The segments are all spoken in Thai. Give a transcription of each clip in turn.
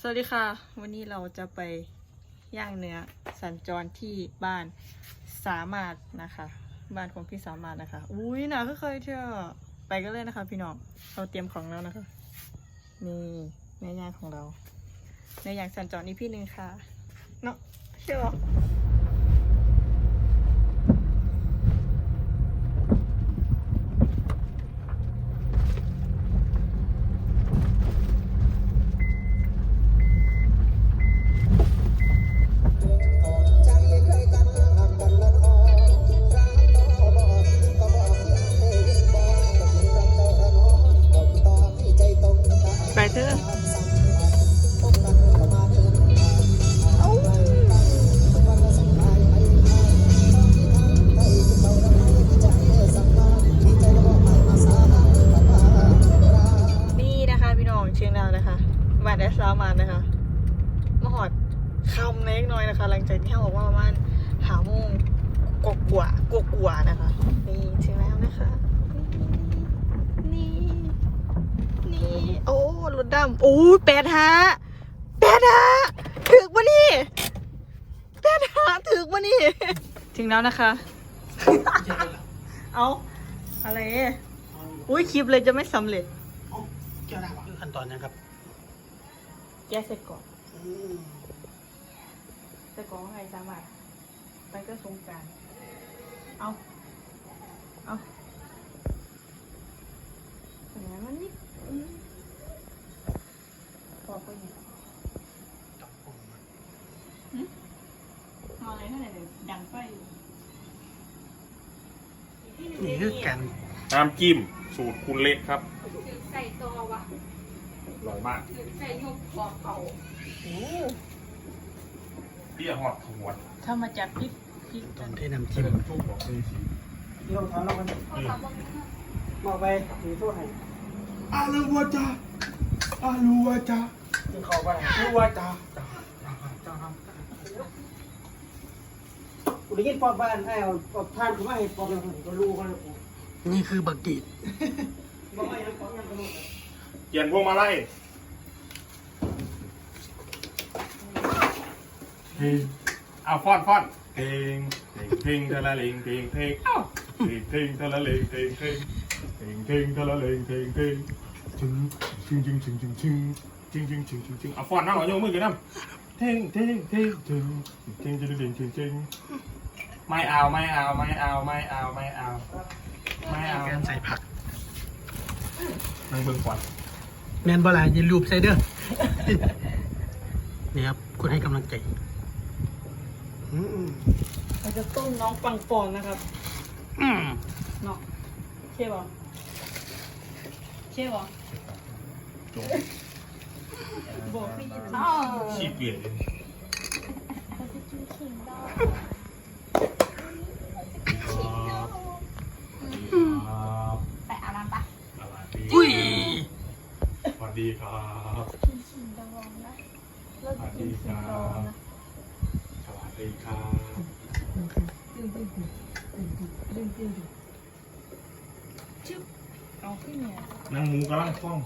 สวัสดีค่ะ วันนี้เราจะไปย่างเนื้อสัญจรที่บ้านสามารถนะคะ บ้านของพี่สามารถนะคะ อุ้ยหนาก็เคยเที่ยวไปกันเลยนะคะ พี่น้องเราเตรียมของแล้วนะคะนี่เนื้อย่างของเราเนื้อย่างสัญจรนี่พี่หนึ่งค่ะ เนาะเชื่อ ว่ากกว่าๆนะคะ นี่ถึงแล้วนะคะ นี่นี่โอ้รถดำโอ้ยแปดหาแปดหาถึกปะนี่แปดหาถึกปะนี่ ถึงแล้วนะคะ เอาอะไร อุ้ยคลิปเลยจะไม่สำเร็จเจ้าหน้าว่าคือขั้นตอนนะครับ แกะเสร็จก่อนเสร็จก่อนว่าไงสามารถไปก็สงกราร เอา เอาอย่างนั้นมันนิดอืมพอไปเนี่ยเอาอะไรเท่าไหร่เดี๋ยวดังไฟอยู่นี่คือการน้ำจิ้มสูตรคุณเล็กครับ ใส่ตัววะอร่อยมากใส่ยกขอบเขาโอ้เปี้ยหอดขวดถ้ามาจากพริก พริกตกัอนนที่น้ำจิ้มทุกบอกเลยสิที่เราทำเรากันเขาทำบางทีมาไปมีโทษให้อาลูวาจาอาลูวาจากินข้าวไปลูวาจากูได้ยินปอบบ้านไอ้เอาปอบทานเขาไม่ให้ปอบเลยก็รู้กันนี่คือบักกีดบอกไม่ยังปอบยังก็รู้เปลี่ยนพวงมาลัยเพลงเอาฟอนฟอน เพลงเพลงเพลงเทละเลงเพลงเพลงเอ้าเพลงเพลงเทละเลงเพลงเพลงเพลงเพลงเทละเลงเพลงเพลงจึงจึงจึงจึงจึงจึงจึงจึงจึงจึงจึงเอาฟอนนั่งเอาโยกมือกันน้ำเท่งเท่งเท่งจึงจึงจึงจึงจึงจึงไม่เอาไม่เอาไม่เอาไม่เอาไม่เอาไม่เอาการใส่ผักนั่งเบิ่งก่อนแมนบอลายยินรูปใส่เด้อนี่ครับคุณให้กำลังใจอืม เราจะต้มน้องปังปอนนะครับอืมเนาะเช่ป่ะเช่ป่ะจบบอกพี่ยินอ้าวขี้เปลี่ยนเลยครับแต่อารันปะสวัสดีอุ้ยสวัสดีครับสวัสดีครับสวัส ดีครับเอาขึ้นเนี่ยนางหมูกำลังคล่อง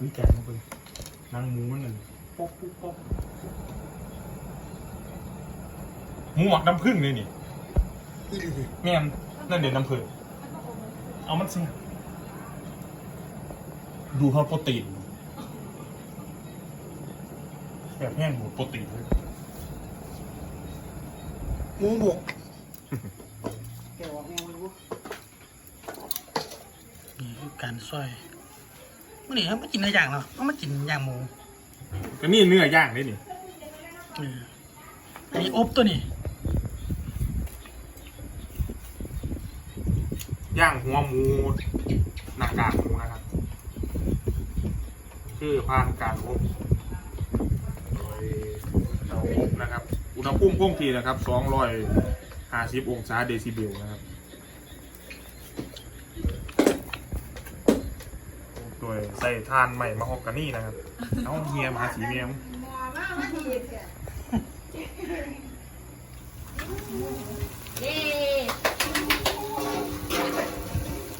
วิแกมาเป็นางหมูมันหนึ่งป๊อกปุ๊บป๊อกหมูหมักน้ำผึ้งเลยนี่แม่มนั่นเดี๋ยวน้ำผึ้งเอามันเสิดูเขาโปรตีน แบบแห้งหมูโปรตีนเลยหมูบกแกบอกแมวรู้นี่คือการซอยมื่อนี้เขาไม่กินเนื้อย่างหรอกเขามากินย่างหมูก็นี่เนื้อย่างนี่นี่เอออันนี้อบตัวนี้ย่างหัวหมูหน้ากากหมูนะครับ คือผ่านการอบโดยเตาอบนะครับ อุณห ภูมิคงที่นะครับ250องศาเดซิเบลนะครับโดยใส่ทานใหม่มาฮอกกานี่นะครับเอาเฮียมาสีเมียมเย้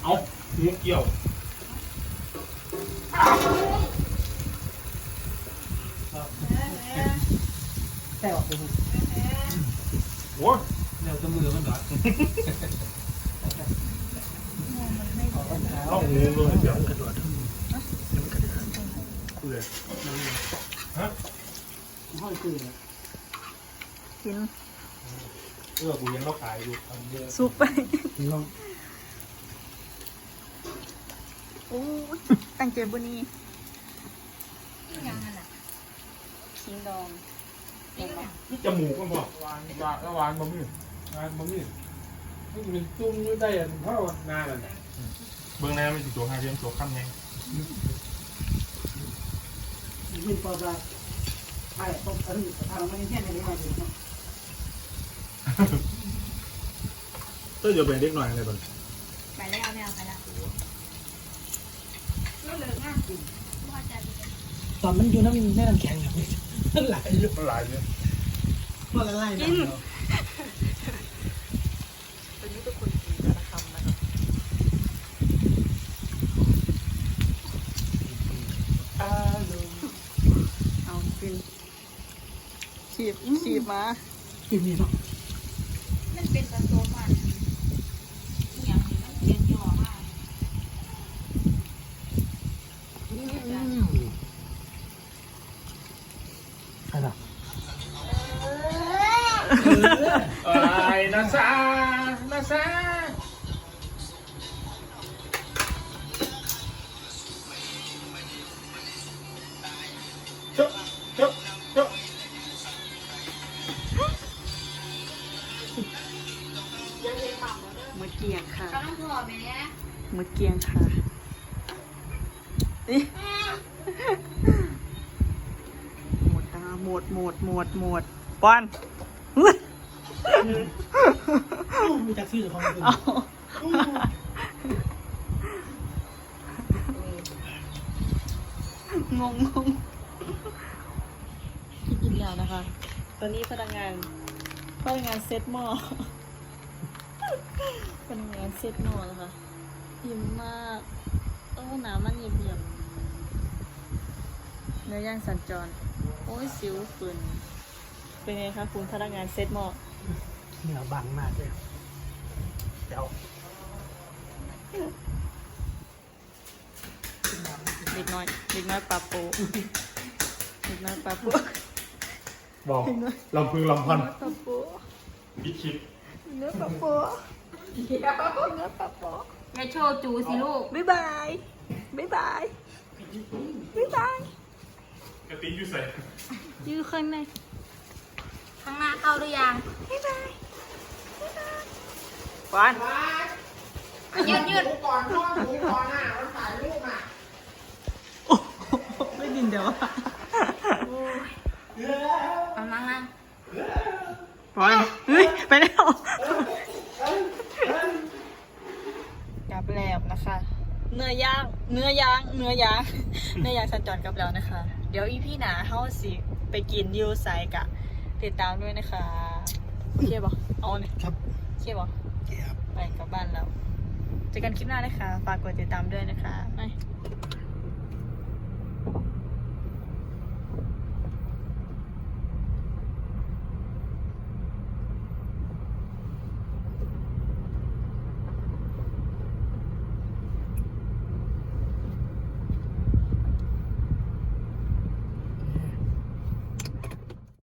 เอาหมูเกี่ยว ท แต่ออกไปหมด โอ้ยเดี๋ยวจะมือมันเหรอต้องงูเลยเดี๋ยวกระโดดทั้งมือเลยห้อยคือเนี่ยกินเออกูยังต้องขายอยู่ทำเยอะซุปไปลองโอ้ยตั้งใจบุนี่นี่ยังไงล่ะขิงดอง นี่ยังนี่จมูกก็บอกวางวางแล้ววางบะหมี่วางบะหมี่มันเป็นจุ่มอยู่ได้อันเท่าหน้านั่นเบื้องหน้าไม่ติดตัวห้าเทียมตัวข้ามไงยินปอได้ไอ้ต้องอันนี้ทางไม่แค่ไหนมาดูเนาะเต้ยจะเป็นเด็กหน่อยอะไรบ้างไปแล้วไม่เอาไปแล้วก็เหลือง่ายจริงว่าจะตอนมันอยู่น้ำแม่น้ำแข็งอย่างนี้ มันไหลอยู่มันหลายเลยมันละลายน้ำเนาะตัวนี้เป็นคนกินแต่ละคำนะครับเอากินขีบขีบมากินนี่เนาะ มันเป็นผสมมันนี่ยังนี่มันเป็นย่อมาก ใช่หรอ ไอ้นาซานาซาเจ้าเจ้าเจ้ามือเกียงค่ะกำลังพอไหมเนี่ยมือเกียงค่ะ นี่ หมดตาหมดหมดหมดหมดปอน มีจักซี่หรือของเอางงงงกินแล้วนะคะ ตอนนี้พนักงานพนักงานเซ็ตหม้อพนักงานเซ็ตหม้อนะคะอิ่มมากโอ้หนามันเยี่ยมๆเนื้อย่างสัญจร โอ้ยสิวฝืนเป็นไงคะคุณพนักงานเซ็ตหม้อ เหนียวบางมากเลยเดี๋ยวเด็กน้อยเด็กน้อยปลาโปเด็กน้อยปลาโปบอกลำพึงลำพันปลาโปพิชิตเนื้อปลาโปเนื้อปลาโปอย่าโชว์จูสิลูกบ๊ายบายบ๊ายบายบ๊ายบายกระติกอยู่ใส่ยืนข้างในข้างหน้าเข้าหรือยังบ๊ายบาย หวานยืดยืดโอ้โหไม่ดินเดี๋ยวอะกำลังนั่งหวานเฮ้ยไปแล้วกลับแล้วนะคะ เนื้อย่าง เนื้อย่าง เนื้อย่าง เนื้อย่างสัญจรกลับแล้วนะคะ เดี๋ยวอีพี่หนาเฮาสิไปกินยูไซกะ ติดตามด้วยนะคะ โอเคปะเอาเนี่ยครับโอเคปะเกียบไปกลับบ้านแล้วเจอกันคลิปหน้านะคะฝากกดติดตามด้วยนะคะไปบ